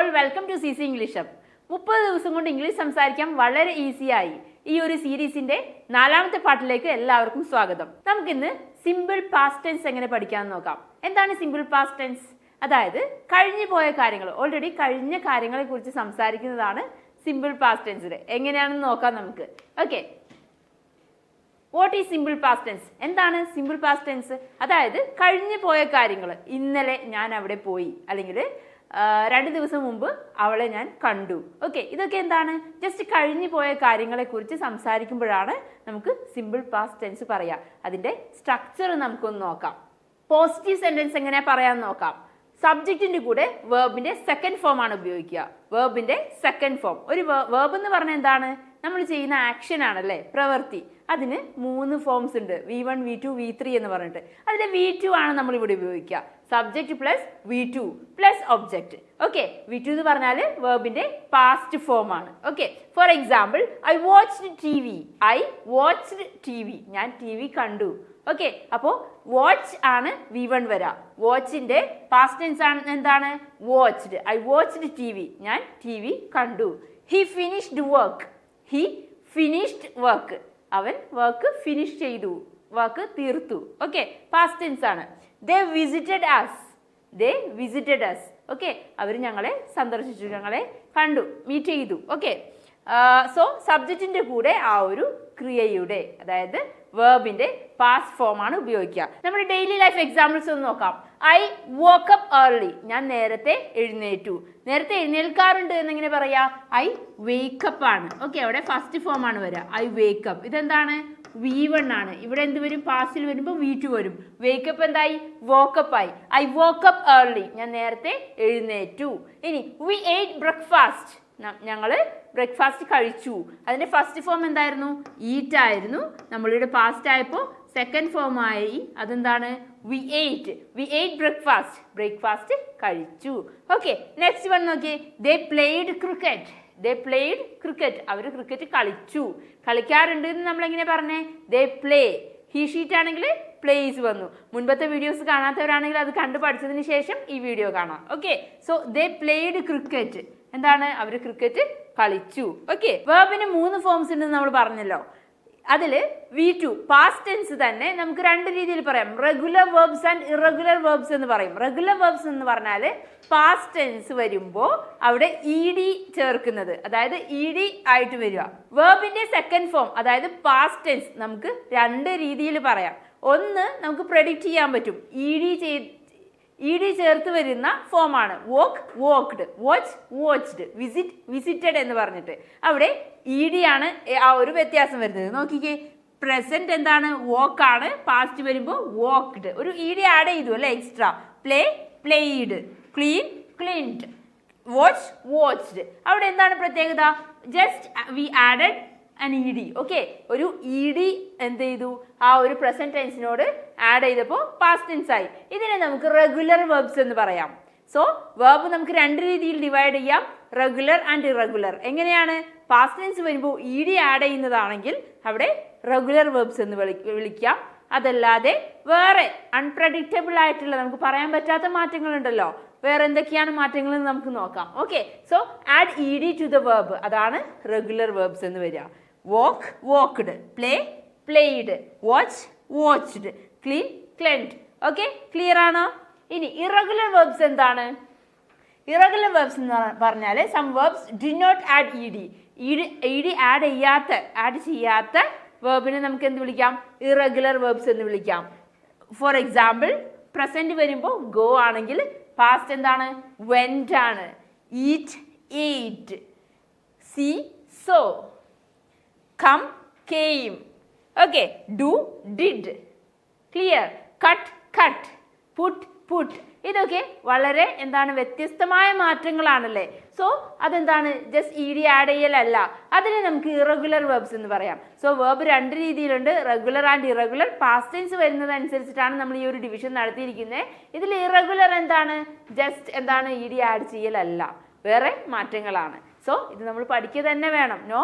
All welcome to C C English up മുപ്പത് ദിവസം കൊണ്ട് ഇംഗ്ലീഷ് സംസാരിക്കാൻ വളരെ ഈസിയായി ഈ ഒരു സീരീസിന്റെ നാലാമത്തെ പാട്ടിലേക്ക് എല്ലാവർക്കും സ്വാഗതം. നമുക്കിന്ന് സിമ്പിൾ പാസ്റ്റ് ടെൻസ് എങ്ങനെ പഠിക്കാമെന്ന് നോക്കാം. എന്താണ് സിമ്പിൾ പാസ്റ്റ് ടെൻസ് അതായത് കഴിഞ്ഞു പോയ കാര്യങ്ങൾ ഓൾറെഡി കഴിഞ്ഞ കാര്യങ്ങളെ കുറിച്ച് സംസാരിക്കുന്നതാണ് സിമ്പിൾ പാസ്റ്റ് ടെൻസിൽ എങ്ങനെയാണെന്ന് നോക്കാം നമുക്ക്. Okay what is simple past tense എന്താണ് സിമ്പിൾ പാസ്റ്റ് ടെൻസ് അതായത് കഴിഞ്ഞു പോയ കാര്യങ്ങൾ ഇന്നലെ ഞാൻ അവിടെ പോയി. അല്ലെങ്കിൽ രണ്ട് ദിവസം മുമ്പ് അവളെ ഞാൻ കണ്ടു. ഓക്കെ ഇതൊക്കെ എന്താണ്? ജസ്റ്റ് കഴിഞ്ഞു പോയ കാര്യങ്ങളെ കുറിച്ച് സംസാരിക്കുമ്പോഴാണ് നമുക്ക് സിമ്പിൾ പാസ്റ്റ് ടെൻസ് പറയാം. അതിന്റെ സ്ട്രക്ചർ നമുക്കൊന്ന് നോക്കാം. പോസിറ്റീവ് സെന്റൻസ് എങ്ങനെ പറയാൻ നോക്കാം. സബ്ജക്റ്റിന്റെ കൂടെ വേർബിന്റെ സെക്കൻഡ് ഫോം ആണ് ഉപയോഗിക്കുക. വേർബിന്റെ സെക്കൻഡ് ഫോം ഒരു വേർബ് എന്ന് പറഞ്ഞാൽ എന്താണ്? നമ്മൾ ചെയ്യുന്ന ആക്ഷൻ ആണല്ലേ? പ്രവൃത്തി അതിന് മൂന്ന് ഫോംസ് ഉണ്ട്. V one V two V three എന്ന് പറഞ്ഞിട്ട്. അതിൽ വി ടു ആണ് നമ്മൾ ഇവിടെ ഉപയോഗിക്കുക. Subject plus V two plus object okay V two എന്ന് പറഞ്ഞാൽ വേർബിന്റെ പാസ്റ്റ് ഫോം ആണ്. Okay for example I watched T V I watched T V ഞാൻ ടി വി കണ്ടു. ഓക്കെ അപ്പോൾ വാച്ച് ആണ് വി വൺ വരാ. വാച്ചിന്റെ പാസ്റ്റ് ടെൻസ് ആണ് എന്താണ്? Watched I watched T V ഞാൻ ടി വി കണ്ടു. He finished work he finished work അവൻ വർക്ക് ഫിനിഷ് ചെയ്തു. വർക്ക് തീർത്തു. ഓക്കെ പാസ്റ്റ് ടെൻസ് ആണ്. They visited us they visited us okay അവർ ഞങ്ങളെ സന്ദർശിച്ചു ഞങ്ങളെ കണ്ടു മീറ്റ് ചെയ്തു. ഓക്കെ സോ സബ്ജക്റ്റിന്റെ കൂടെ ആ ഒരു ക്രിയയുടെ അതായത് വേർബിന്റെ പാസ്റ്റ് ഫോം ആണ് ഉപയോഗിക്കുക. നമ്മുടെ ഡെയിലി ലൈഫ് എക്സാമ്പിൾസ് ഒന്ന് നോക്കാം. ഐ വോക്കപ്പ് ഏർലി ഞാൻ നേരത്തെ എഴുന്നേറ്റു. നേരത്തെ എഴുന്നേൽക്കാറുണ്ട് എന്നിങ്ങനെ പറയാ? ഐ വേക്കപ്പ് ആണ്. ഓക്കെ അവിടെ ഫസ്റ്റ് ഫോം ആണ് വരിക ഐ വേക്കപ്പ് ഇതെന്താണ്? വി വൺ ആണ്. ഇവിടെ എന്ത് വരും? പാസിൽ വരുമ്പോൾ വി ടു വരും. വേക്കപ്പ് എന്തായി? വോക്കപ്പ് ആയി. ഐ വോക്കപ്പ് ഏർലി ഞാൻ നേരത്തെ എഴുന്നേറ്റു. ഇനി വി എയ്റ്റ് ബ്രേക്ക്ഫാസ്റ്റ് ഞങ്ങൾ ബ്രേക്ക്ഫാസ്റ്റ് കഴിച്ചു. അതിന്റെ ഫസ്റ്റ് ഫോം എന്തായിരുന്നു? ഈറ്റ് ആയിരുന്നു. നമ്മളിവിടെ പാസ്റ്റ് ആയപ്പോൾ സെക്കൻഡ് ഫോം ആയി. അതെന്താണ്? We ate we ate breakfast breakfast കഴിച്ചു. ഓക്കെ നെക്സ്റ്റ് വൺ നോക്കിയേ. They played cricket they played cricket our cricket കളിച്ചു. കളിക്കാറുണ്ട് എന്ന് നമ്മൾ എങ്ങനെ പറഞ്ഞേ they play he she it ആണെങ്കിൽ പ്ലേസ് വന്നു. മുൻപത്തെ വീഡിയോസ് കാണാത്തവരാണെങ്കിൽ അത് കണ്ടു പഠിച്ചതിന് ശേഷം ഈ വീഡിയോ കാണാം. Okay so they played cricket എന്താണ്? അവർ ക്രിക്കറ്റ് കളിച്ചു. ഓക്കെ വേർബിന് മൂന്ന് ഫോംസ് ഉണ്ടെന്ന് നമ്മൾ പറഞ്ഞല്ലോ. അതിൽ വി ടു പാസ്റ്റ് ടെൻസ് തന്നെ നമുക്ക് രണ്ട് രീതിയിൽ പറയാം. Regular verbs and irregular verbs എന്ന് പറയും. റെഗുലർ വേർബ്സ് എന്ന് പറഞ്ഞാൽ പാസ്റ്റ് ടെൻസ് വരുമ്പോൾ അവിടെ ഇ ഡി ചേർക്കുന്നത്. അതായത് ഇ ഡി ആയിട്ട് വരിക. വേർബിന്റെ സെക്കൻഡ് ഫോം അതായത് പാസ്റ്റ് ടെൻസ് നമുക്ക് രണ്ട് രീതിയിൽ പറയാം. ഒന്ന് നമുക്ക് പ്രെഡിക്റ്റ് ചെയ്യാൻ പറ്റും. ഇ ഡി ചെയ്ത് ഇ ഡി ചേർത്ത് വരുന്ന ഫോമാണ് walk walked watch watched visit visited എന്ന് പറഞ്ഞിട്ട്. അവിടെ ഇ ഡി ആണ് ആ ഒരു വ്യത്യാസം വരുന്നത്. നോക്കിക്കേ പ്രസന്റ് എന്താണ്? വോക്ക് ആണ്. പാസ്റ്റ് വരുമ്പോൾ വോക്ക്ഡ് ഒരു ഇ ഡി ആഡ് ചെയ്തു അല്ലേ? Extra play played clean cleaned watch watched അവിടെ എന്താണ് പ്രത്യേകത? Just we added an E D okay ഒരു ഇ ഡി എന്ത് ചെയ്തു? ആ ഒരു പ്രസന്റ് ടെൻസിനോട് ആഡ് ചെയ്തപ്പോൾ പാസ്റ്റ് ടെൻസ് ആയി. ഇതിനെ നമുക്ക് റെഗുലർ വെർബ്സ് എന്ന് പറയാം. സോ വേർബ് നമുക്ക് രണ്ട് രീതിയിൽ ഡിവൈഡ് ചെയ്യാം. റെഗുലർ ആൻഡ് ഇറഗുലർ എങ്ങനെയാണ്? പാസ്റ്റ് ടെൻസ് വരുമ്പോൾ ഇ ഡി ആഡ് ചെയ്യുന്നതാണെങ്കിൽ അവിടെ റെഗുലർ വേർബ്സ് എന്ന് വിളി വിളിക്കാം. അതല്ലാതെ വേറെ അൺപ്രഡിക്റ്റബിൾ ആയിട്ടുള്ള നമുക്ക് പറയാൻ പറ്റാത്ത മാറ്റങ്ങളുണ്ടല്ലോ. വേറെ എന്തൊക്കെയാണ് മാറ്റങ്ങൾ നമുക്ക് നോക്കാം. Okay so add E D to the verb അതാണ് റെഗുലർ വേർബ്സ് എന്ന് വരിക. Walk walked play played. Watch watched clean cleaned okay clear ആണോ? ഇനി ഇറഗുലർ വേർബ്സ് എന്താണ്? ഇറഗുലർ വേർബ്സ് എന്ന് പറഞ്ഞാൽ some verbs D not add E D E D add ചെയ്യാത്ത add ചെയ്യാത്ത വേർബിനെ നമുക്ക് എന്ത് വിളിക്കാം? ഇറഗുലർ വേർബ്സ് എന്ന് വിളിക്കാം. ഫോർ എക്സാമ്പിൾ പ്രസന്റ് വരുമ്പോൾ ഗോ ആണെങ്കിൽ പാസ്റ്റ് എന്താണ്? വെന്റ് ആണ്. Eat ate see so come came okay do did clear cut cut put put ഇതൊക്കെ വളരെ എന്താണ് വ്യത്യസ്തമായ മാറ്റങ്ങളാണല്ലേ? സോ അതെന്താണ്? ജസ്റ്റ് ഇ ഡി ആഡ് ചെയ്യലല്ല അതിനെ നമുക്ക് ഇറഗുലർ വെർബ്സ് എന്ന് പറയാം. സോ വേർബ് രണ്ട് രീതിയിലുണ്ട്. Regular and irregular past tense വരുന്നതനുസരിച്ചിട്ടാണ് നമ്മൾ ഈ ഒരു ഡിവിഷൻ നടത്തിയിരിക്കുന്നത്. ഇതിൽ ഇറഗുലർ എന്താണ്? ജസ്റ്റ് എന്താണ്? ഇ ഡി ആഡ് ചെയ്യലല്ല വേറെ മാറ്റങ്ങളാണ്. സോ ഇത് നമ്മൾ പഠിക്കുക തന്നെ വേണം. നോ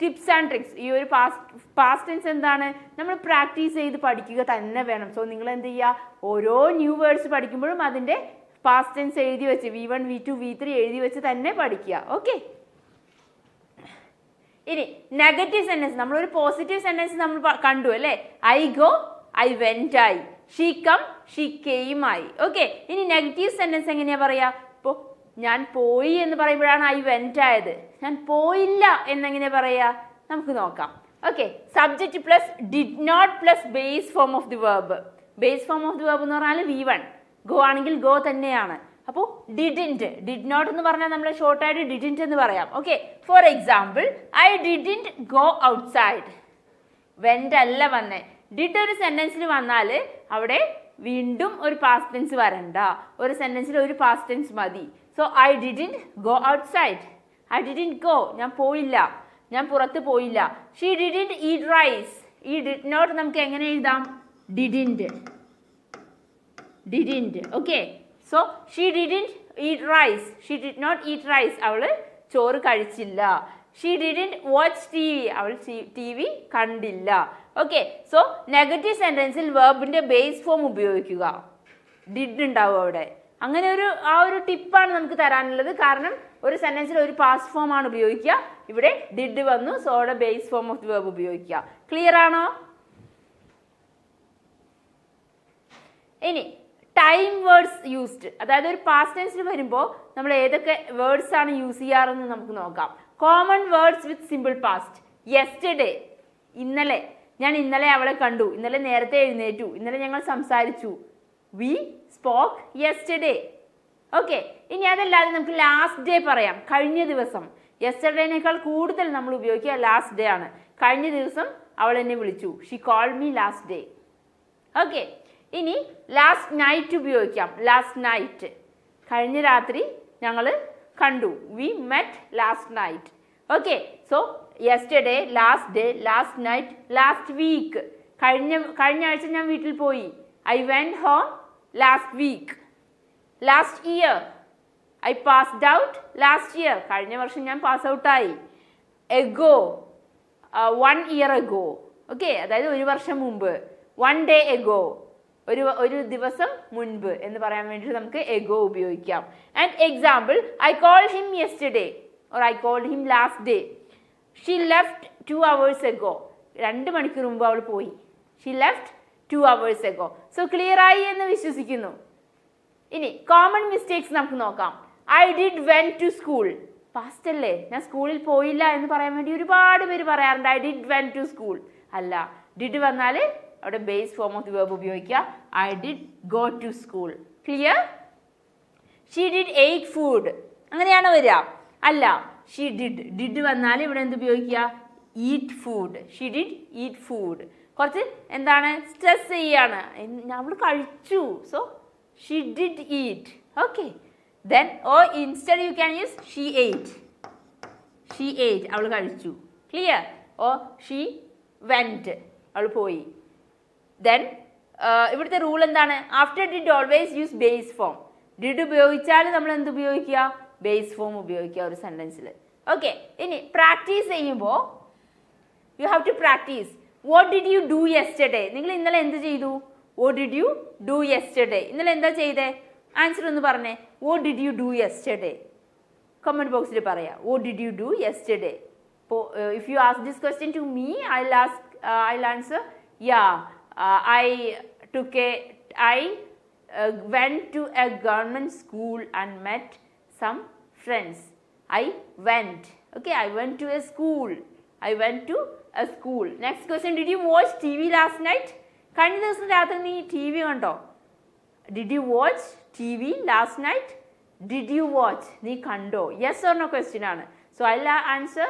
ടിപ്സ് ആൻഡ് ട്രിക്സ് ഈ ഒരു പാസ്റ്റ് പാസ്റ്റ് ടെൻസ് എന്താണ്? നമ്മൾ പ്രാക്ടീസ് ചെയ്ത് പഠിക്കുക തന്നെ വേണം. സോ നിങ്ങൾ എന്ത് ചെയ്യുക ഓരോ ന്യൂ വേർഡ്സ് പഠിക്കുമ്പോഴും അതിന്റെ പാസ്റ്റ് ടെൻസ് എഴുതി വെച്ച് V one V two V three എഴുതി വെച്ച് തന്നെ പഠിക്കുക. ഓക്കെ ഇനി നെഗറ്റീവ് സെന്റൻസ് നമ്മളൊരു പോസിറ്റീവ് സെന്റൻസ് നമ്മൾ കണ്ടു അല്ലേ? I go I went I she come she came ആയി ഓക്കെ ഇനി നെഗറ്റീവ് സെന്റൻസ് എങ്ങനെയാ പറയാ? ഇപ്പോൾ ഞാൻ പോയി എന്ന് പറയുമ്പോഴാണ് ഐ വെന്റ് ആയത്. ഞാൻ പോയില്ല എന്നെങ്ങനെ പറയാ? നമുക്ക് നോക്കാം. Okay subject plus did not plus base form of the verb base form of the verb എന്ന് പറഞ്ഞാൽ വി വൺ ഗോ ആണെങ്കിൽ ഗോ തന്നെയാണ്. അപ്പോൾ ഡിഡിന്റ് ഡിഡ് നോട്ട് എന്ന് പറഞ്ഞാൽ നമ്മൾ ഷോർട്ടായിട്ട് ഡിഡിന്റ് എന്ന് പറയാം. Okay for example I didn't go outside went അല്ല വന്നേ. ഡിഡ് ഒരു സെന്റൻസിൽ വന്നാൽ അവിടെ വീണ്ടും ഒരു പാസ്റ്റ് ടെൻസ് വരണ്ട. ഒരു സെന്റൻസിൽ ഒരു പാസ്റ്റ് ടെൻസ് മതി. So I didn't go outside I didn't go ഞാൻ പോയില്ല. ഞാൻ പുറത്ത് പോയില്ല. ഷീ ഡിഡിന്റ് ഈറ്റ് റൈസ് ഈ ഡിഡ് നോട്ട് നമുക്ക് എങ്ങനെ എഴുതാം? Didn't didn't okay so she didn't eat rice she did not eat rice അവൾ ചോറ് കഴിച്ചില്ല. She didn't watch T V അവൾ ടി വി കണ്ടില്ല. ഓക്കെ സോ നെഗറ്റീവ് സെന്റൻസിൽ വേർബിന്റെ ബേസ് ഫോം ഉപയോഗിക്കുക. ഡിഡ് ഉണ്ടാവും അവിടെ. അങ്ങനെ ഒരു ആ ഒരു ടിപ്പാണ് നമുക്ക് തരാനുള്ളത്. കാരണം ഒരു സെന്റൻസിൽ ഒരു പാസ്റ്റ് ഫോം ആണ് ഉപയോഗിക്കുക. ഇവിടെ ഡിഡ് വന്നു. സോ അവിടെ base form of the verb ഉപയോഗിക്കുക. ക്ലിയർ ആണോ? ഇനി ടൈം വേർഡ്സ് യൂസ്ഡ് അതായത് ഒരു പാസ്റ്റ് ടെൻസിൽ വരുമ്പോൾ നമ്മൾ ഏതൊക്കെ വേർഡ്സ് ആണ് യൂസ് ചെയ്യാറെന്ന് നമുക്ക് നോക്കാം. Common words with simple past yesterday ഇന്നലെ. ഞാൻ ഇന്നലെ അവളെ കണ്ടു. ഇന്നലെ നേരത്തെ എഴുന്നേറ്റു. ഇന്നലെ ഞങ്ങൾ സംസാരിച്ചു. വി സ്പോക്ക് യെസ്റ്റർഡേ ഓക്കെ ഇനി അതല്ലാതെ നമുക്ക് ലാസ്റ്റ് ഡേ പറയാം. കഴിഞ്ഞ ദിവസം. യെസ്റ്റർഡേനേക്കാൾ കൂടുതൽ നമ്മൾ ഉപയോഗിക്കുക ലാസ്റ്റ് ഡേ ആണ്. കഴിഞ്ഞ ദിവസം അവൾ എന്നെ വിളിച്ചു. She call me last day okay ഇനി ലാസ്റ്റ് നൈറ്റ് ഉപയോഗിക്കാം. ലാസ്റ്റ് നൈറ്റ് കഴിഞ്ഞ രാത്രി ഞങ്ങൾ കണ്ടു. We met last night okay so yesterday last day last night last week കഴിഞ്ഞ കഴിഞ്ഞ ആഴ്ച ഞാൻ വീട്ടിൽ പോയി. I went home last week last year I passed out last year കഴിഞ്ഞ വർഷം ഞാൻ പാസ് ഔട്ടായി ago one year ago okay അതായത് ഒരു വർഷം മുമ്പ്. വൺ ഡേ എഗോ ഒരു ഒരു ദിവസം മുൻപ് എന്ന് പറയാൻ വേണ്ടിയിട്ട് നമുക്ക് എഗോ ഉപയോഗിക്കാം. And example I call him yesterday or I call him last day she left two hours ago രണ്ട് മണിക്കൂർ മുമ്പ് അവൾ പോയി. She left two hours ago so clear ആയി എന്ന് വിശ്വസിക്കുന്നു. ഇനി കോമൺ മിസ്റ്റേക്സ് നമുക്ക് നോക്കാം. I did went to school past അല്ലേ? ഞാൻ സ്കൂളിൽ പോയില്ല എന്ന് പറയാൻ വേണ്ടി ഒരുപാട് പേര് പറയാറുണ്ട്. I did went to school അല്ല ഡിഡ് വന്നാൽ അവിടെ base form of the verb ഉപയോഗിക്കുക. I did go to school clear she did ate food അങ്ങനെയാണ് വരിക. അല്ല ഷീ ഡിഡ് ഡിഡ് വന്നാൽ ഇവിടെ എന്ത് ഉപയോഗിക്കുക? Eat food she did eat food കുറച്ച് എന്താണ് സ്ട്രെസ് ചെയ്യാണ്. അവൾ കഴിച്ചു. So she did eat okay then oh instead you can use she ate she ate അവൾ കഴിച്ചു. ക്ലിയർ ഓ ഷീ വെന്റ് അവൾ പോയി. ദെൻ ഇവിടുത്തെ റൂൾ എന്താണ്? After did always use base form did ഉപയോഗിച്ചാൽ നമ്മൾ എന്ത് ഉപയോഗിക്കുക? ബേസ് ഫോം ഉപയോഗിക്കുക ഒരു സെന്റൻസിൽ ഓക്കെ ഇനി പ്രാക്ടീസ് ചെയ്യുമ്പോൾ you have to practice what did you do yesterday നിങ്ങൾ ഇന്നലെ എന്ത് ചെയ്തു? What did you do yesterday ഇന്നലെ എന്താ ചെയ്തേ? ആൻസർ ഒന്ന് പറഞ്ഞേ. What did you do yesterday comment ബോക്സിൽ പറയാം. What did you do yesterday if you ask this question to me I ലാസ്ക് I answer yeah I took a I went to a government school and met some friends I went okay I went to a school I went to a school next question did you watch T V last night കഴിഞ്ഞ ദിവസം രാത്രി നീ T V കണ്ടോ? Did you watch T V last night did you watch നീ കണ്ടോ? Yes or no question ആണ്. So I answer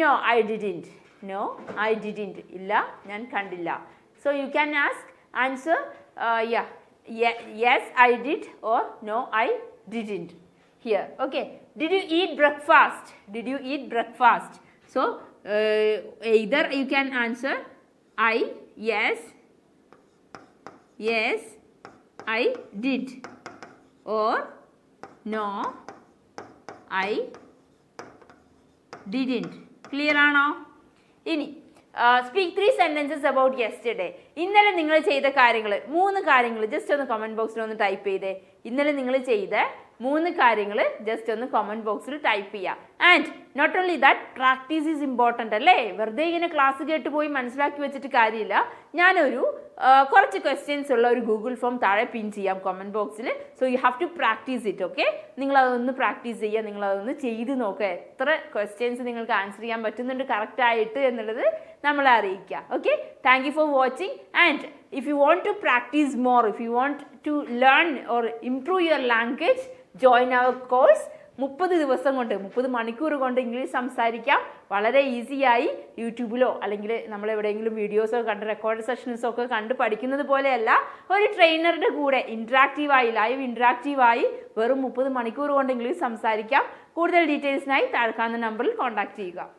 no I didn't no I didn't ഇല്ല ഞാൻ കണ്ടില്ല. So you can ask answer yeah yes I did or no I didn't hear okay did you eat breakfast did you eat breakfast so either you can answer I yes yes I did. Or no I didn't. Clear ആണോ? ഇനി speak three sentences about yesterday ഇന്നലെ നിങ്ങൾ ചെയ്ത കാര്യങ്ങൾ മൂന്ന് കാര്യങ്ങൾ just ഒന്ന് comment ബോക്സിൽ ഒന്ന് ടൈപ്പ് ചെയ്തേ. ഇന്നലെ നിങ്ങൾ ചെയ്ത മൂന്ന് കാര്യങ്ങൾ ജസ്റ്റ് ഒന്ന് കമന്റ് ബോക്സിൽ ടൈപ്പ് ചെയ്യാം. And not only that practice is important അല്ലേ? വെറുതെ ഇങ്ങനെ ക്ലാസ് കേട്ട് പോയി മനസ്സിലാക്കി വെച്ചിട്ട് കാര്യമില്ല. ഞാനൊരു കുറച്ച് ക്വസ്റ്റ്യൻസ് ഉള്ള ഒരു ഗൂഗിൾ ഫോം താഴെ പിൻ ചെയ്യാം കമന്റ് ബോക്സിൽ so you have to practice it okay നിങ്ങൾ അതൊന്ന് പ്രാക്ടീസ് ചെയ്യുക നിങ്ങൾ അതൊന്ന് ചെയ്ത് നോക്കുക എത്ര ക്വസ്റ്റ്യൻസ് നിങ്ങൾക്ക് ആൻസർ ചെയ്യാൻ പറ്റുന്നുണ്ട് കറക്റ്റായിട്ട് എന്നുള്ളത് നമ്മളെ അറിയിക്കുക okay thank you for watching and if you want to practice more if you want to learn or improve your language join our course മുപ്പത് ദിവസം കൊണ്ട് മുപ്പത് മണിക്കൂർ കൊണ്ട് ഇംഗ്ലീഷ് സംസാരിക്കാം. വളരെ ഈസിയായി യൂട്യൂബിലോ അല്ലെങ്കിൽ നമ്മൾ എവിടെയെങ്കിലും വീഡിയോസോ കണ്ട് റെക്കോർഡ് സെഷൻസോ ഒക്കെ കണ്ട് പഠിക്കുന്നത് പോലെയല്ല ഒരു ട്രെയിനറുടെ കൂടെ ഇൻട്രാക്റ്റീവായി ലൈവ് ഇൻട്രാക്റ്റീവായി വെറും മുപ്പത് മണിക്കൂർ കൊണ്ട് ഇംഗ്ലീഷ് സംസാരിക്കാം. കൂടുതൽ ഡീറ്റെയിൽസിനായി താഴ്ക്കാവുന്ന നമ്പറിൽ കോൺടാക്ട് ചെയ്യുക.